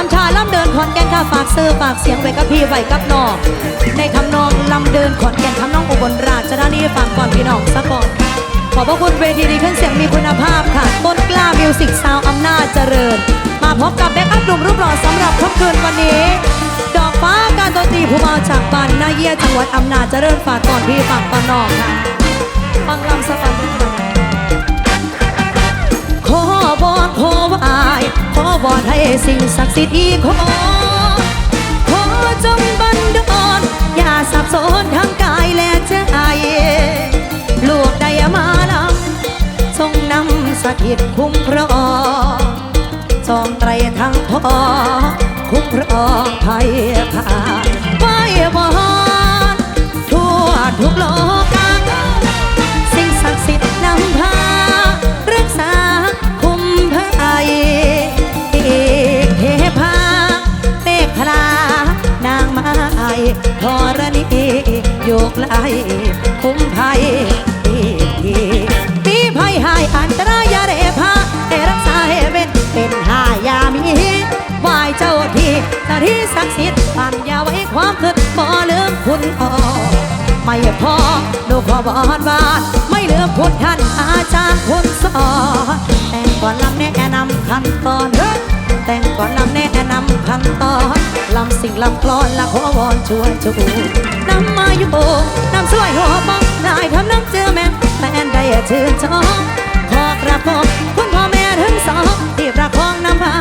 ามชาลำเดินขอนแก่นข้าฝากซื้อฝากเสียงไว้กับพี่ไว้กับน้องในทำนองลำเดินขอนแก่นทำนองอุบลราชธานีฝากก่อนพี่น้องสักก่อนขอบพระคุณเวทีดีเครื่องเสียงมีคุณภาพค่ะ ต้นกล้ามิวสิกซาวอำนาจเจริญ มาพบกับแบ็กอัพหนุ่มรูปหล่อสำหรับค่ำคืนวันนี้ ดอกฟ้าการดนตรีผู้มาจากบ้านนาเยียจังหวัดอำนาจเจริญฝากก่อนพี่ฝากก่อนน้องค่ะฟังลำสักก่อน ขอนขอไหวายขอบอนให้สิ่งศักดิ์สิทธิ์อีกขอขอจงบันดาลอย่าสับสนทั้งกายและใจลูกได้มาลำทรงนำสถิตคุ้มครองจองไตรทั้งพอคุ้มครองภัยผ่านไว้บอนทั่วทุกโลก โยกลคุ้มภัยอีทีปีภัยหายอันตรายยาเรพาให้รักษาให้เป็นเป็นหายามีไหวเจ้าที่เจ้าที่ศักดิ์สิทธิ์ปัญญาไว้ความคิดบ่ลืมคุณพ่อไม่พอดูขอบอนบาทไม่ลือพุทธท่านอาจารย์คุณสอนแต่งก่อนลำแนะนำขั้นตอนเด้อ แต่งก่อนลำแนะนำขั้นตอนลำสิ่งลำกลอนละขอวอนช่วยจูนำมาอยู่นำช่วยหัวบ้องได้ทำน้ำเจอแม่แฟนได้ชื่นชมขอกราบขอบคุณพ่อแม่ทั้งสองที่ประคองนำพา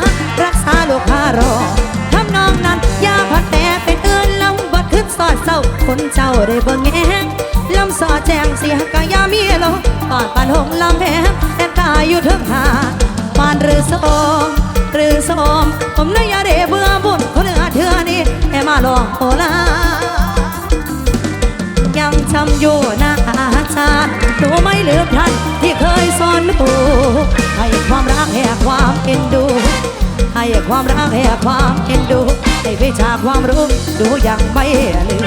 รักษาลูกพารอทำนองนั้นยาพัดแต่เป็นเอื่นลำบัดขึ้นสอดเศร้าคนเจ้าได้เบิ่งแงลำสอดแจงเสียกะยามีโลปอดปานหงลำแพงแต่ตายอยู่เทิงหาปานหรือสอสม ผมเลยอย่าได้เบื่อบุญคนเหนือเทือนี้ให้มาลองโอลายังจำอยู่นะอาจารย์หนูไม่ลืมท่านที่เคยสอนหนูให้ความรักแห่ความเอ็นดูให้ความรักให้ความเอ็นดูให้วิชาความรู้ดูอยังไม่ลืม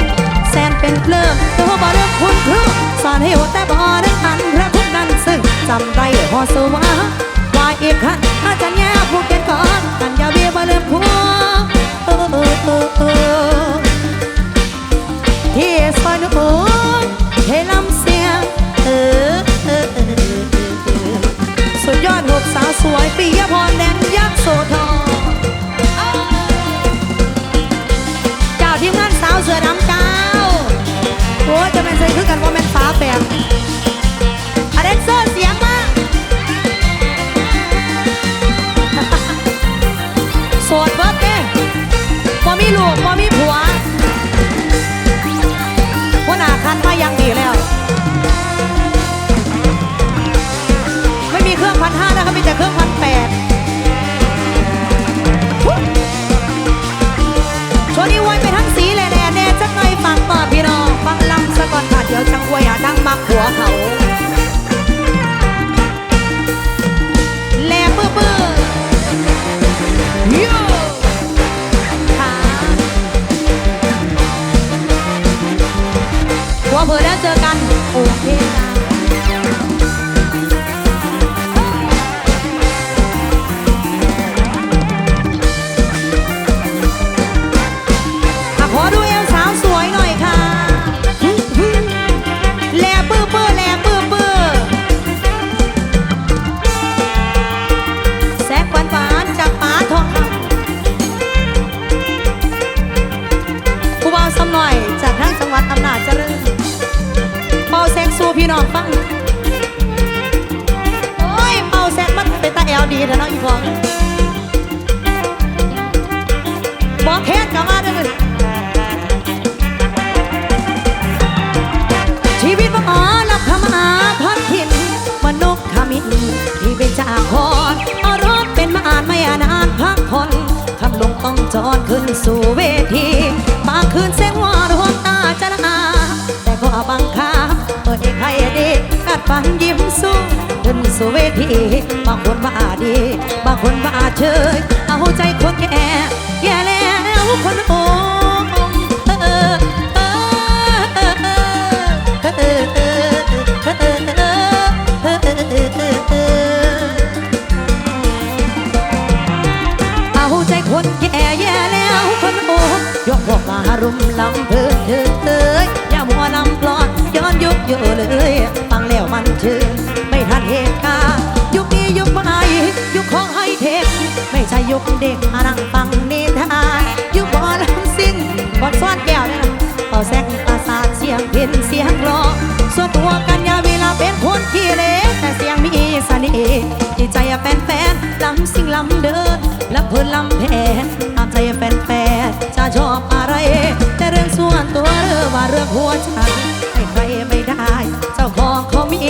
แสนเป็นเพลิ่มตัวบ่เรื่องคุณครูสอนให้หัวแต่บ่ได้อันพระคุณนั้นซึ่งจำได้พอสวา พี่น้องฟัง โอ้ยเป่าแซกมันเป็นตาแอลดีเถอะเนาะอีพองบอกแค่กับมาเด้อชีวิตว่าอ๋อลับขมาพัดถิ่นมนุษย์ขมิ้นที่เป็นจ่าคอนเอารถเป็นมาอ่านไม่อานานพักผ่อนคำลงต้องจอดขึ้นสู่เวที ฟันยิ้มสู้ขึ้นสู่เวทีบางคนว่าดี บางคนว่าเชยเอาใจคนแก่แก่แล้วคนโอ้ยกพวกมารุมลำเพลินเธอเอยอย่ามัวลำปลอนย้อนยุกเยอะเลย ขี้เละแต่เสียงมีเสน่ห์ที่ใจแฟนแฟนๆลำสิ่งลำเดินลำเพลินลำแพนตามใจแฟนแฟนๆจะชอบอะไร แต่เรื่องส่วนตัวหรือว่าเรื่องหัวใจให้ใครไม่ได้ เจ้าของเขามี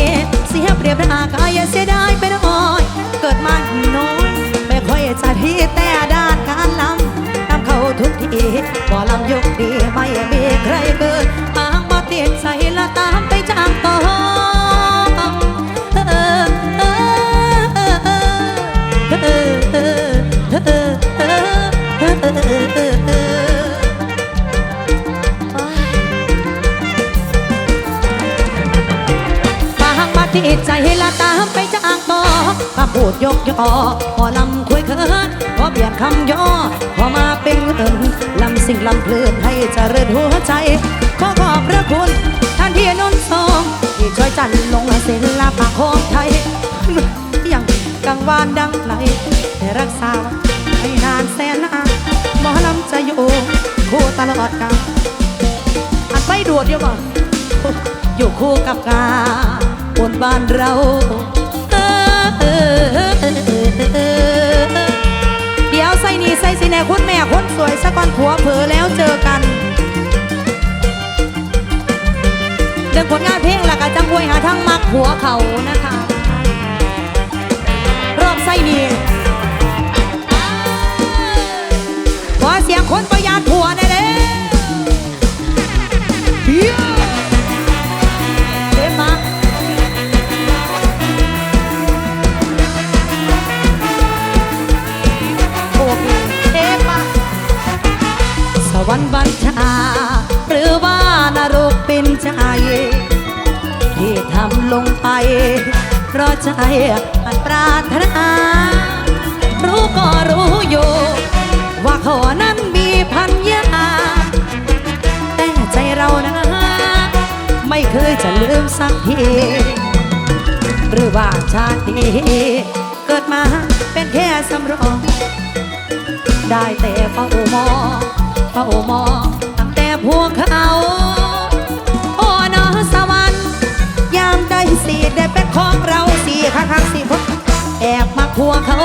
เสียเปรียบร่ากายเสียดายไปหน่อย เกิดมาน้อยไม่ค่อยจะที่แต่ด้านการลำตามเขาทุกทีบ่ลำยกดีไม่ ดยกยอพอลำคุยเคินพอเปลี่ยนคำย่อ พอมาเป็นเอินลำสิ่งลำเพลินให้เจริญหัวใจ ขอขอบพระคุณ ท่านที่นนทองที่ช่วยจันลงศิลปะของไทยยังกังวานดังไหลแต่รักษาให้นานแสนนานหมอลำจะอยู่คู่ตลอดกาลอันไปดวดเดียวบ่อยู่คู่กับกาบนบ้านเรา เออเดี๋ยวใส่นี่ใส่สิแน่คุณแม่คนสวยสักก่อนผัวเผลอแล้วเจอกันเรื่องผลงานเพลงหลักอาจังอวยหาทั้งมักผัวเขานะคะ รอบไส้นี่ขอเสียงคนประหยัดผัวได้ วรรค์บัญชา หรือว่านรกเป็นใจ ที่ทำลงไป เพราะใจอันปรารถนา รู้ก็รู้อยู่ ว่าขานั้นมีพันยาแต่ใจเรานะไม่เคยจะลืมสักที หรือว่าชาตินี้เกิดมาเป็นแค่สำรองได้แต่เฝ้ามอง เฝ้ามองตั้งแต่พวกเขาโอ้นอสวรรค์ยามได้สีได้เป็นของเราสีข้างข้างสี่คนแอบมาพวกเขา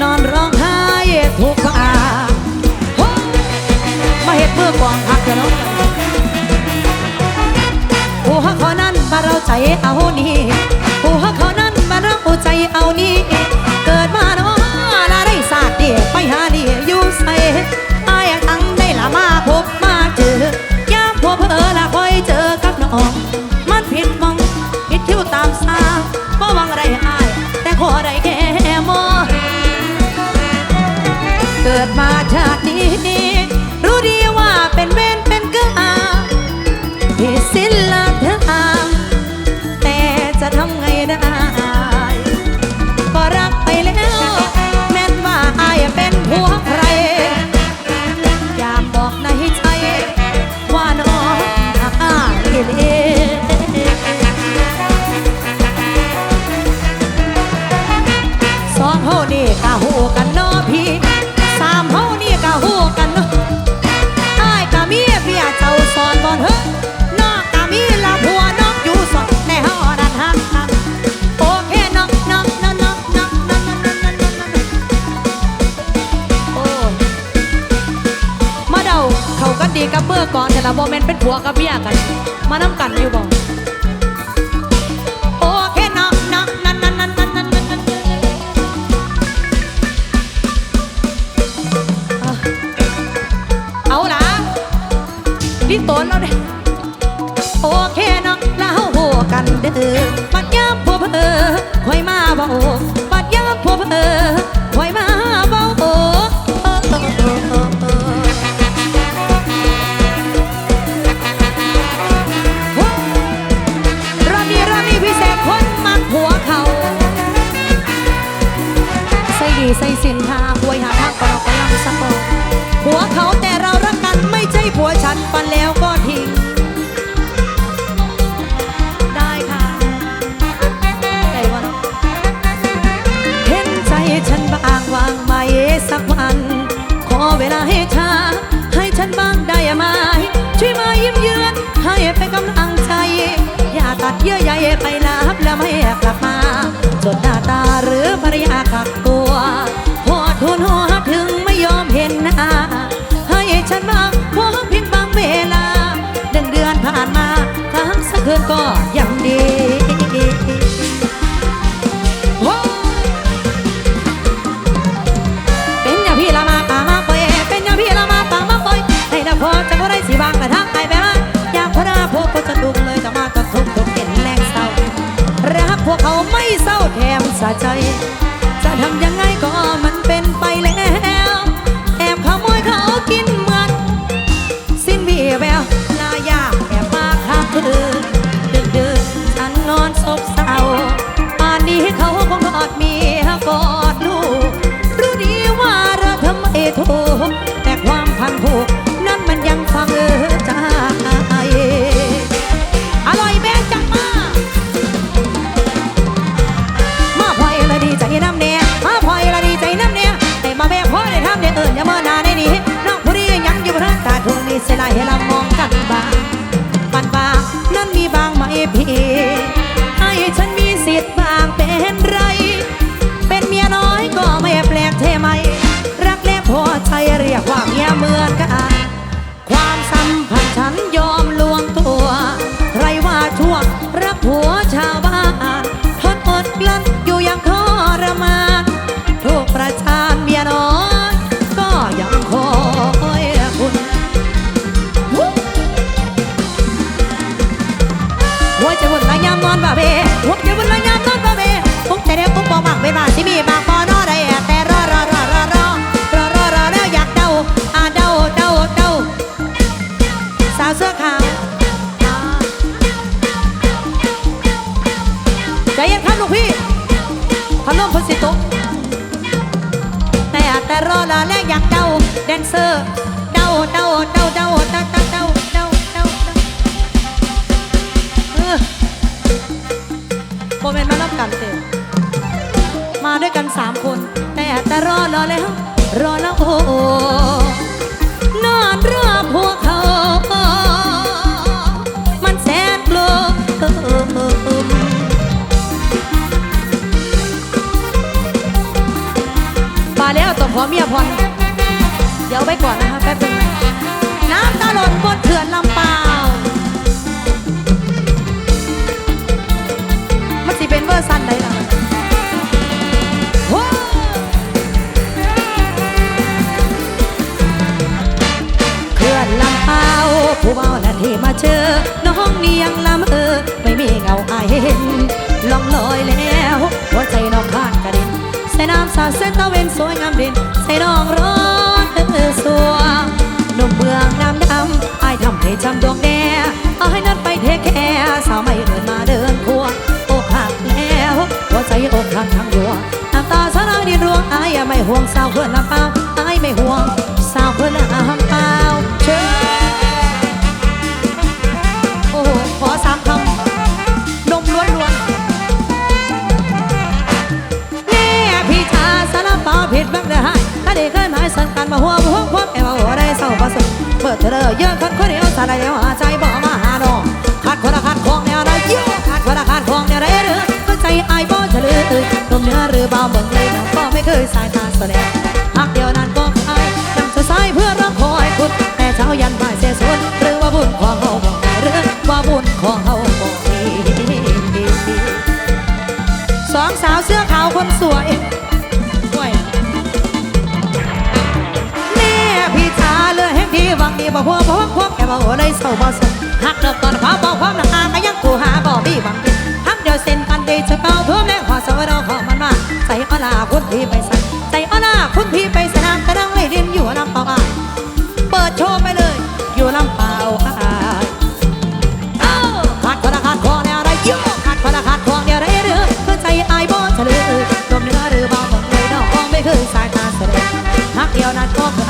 นอนร้องไห้ทุกขาโอ้มาเห็ดเมื่อกองพักเถอะเนาะผู้ฮักเขานั้นมาเราใจเอานี่ It is. ม่นเป็นผัวกับเมียกัน มาน้ำกันอยู่บ่โอเคนักนักนั่นนั่นนั่นนั่นนั่นาล่ะดิโตนเราเด้โอเคนักแล้วหัวกันเด้อปัดย้มผัวเพ้อคอยมาบ่ปัดย้มผัวเพ้อ ช่วยมายิ้มเยือน ให้เป็นกำลังใจ อย่าตัดเยื่อใยไปนับแล้วไม่กลับมา จนหน้าตาหรือภรรยากักตัวหอดทุนหัวถึงไม่ยอมเห็นหน้า ให้ฉันบ้างพอเพียงบางเวลาดึงเดือนผ่านมาครั้งสักคืนก็ Papua. เถื่อนลำเปล่ามันสิเป็นเวอร์ซันไหนล่ะเขื่อนลำปล่ผู้เบาและที่มาเจอน้องนี่ยังลำเออไม่มีเงาอายเห็นลองลอยแล้ว หัวใจน้องพานกระเด็นใส่น้ำสาดเส้นตะเวนสวยงามเด่นใส่น้องร้อนเออสวงนุ่มเมืองน้ำดำ ให้จำดวงแน่เอาให้นัดไปเทแค่สาวไม่เดินมาเดินควงอกหักแล้วหัวใจอกหักทั้งดวงน้ำตาสลายดินรวงอายไม่ห่วงสาวเพื่อนลำเปล่า ยันมายเสียส่วนหรือว่าบุญของเฮาบอกด้หรือว่าบุญของเฮาบอกมีสองสาวเสื้อขาวคนสวยด้วยแม่พี่จ๋าเลือแห่งพี่วังนี้บ่พวงพวงวงแกบ่เลยเศร้าบ่สนหักเดิมตอนขอบ่ความหนาก็ยังกูหาบ่มีหวังทำเดียวเส้นกันดีจะเป่าทุ่มแรงขอสวรรค์ขอมันมาใส่อลาคุณพี่ไปใส่ใส่อลาคุณพี่ไป you're not talking.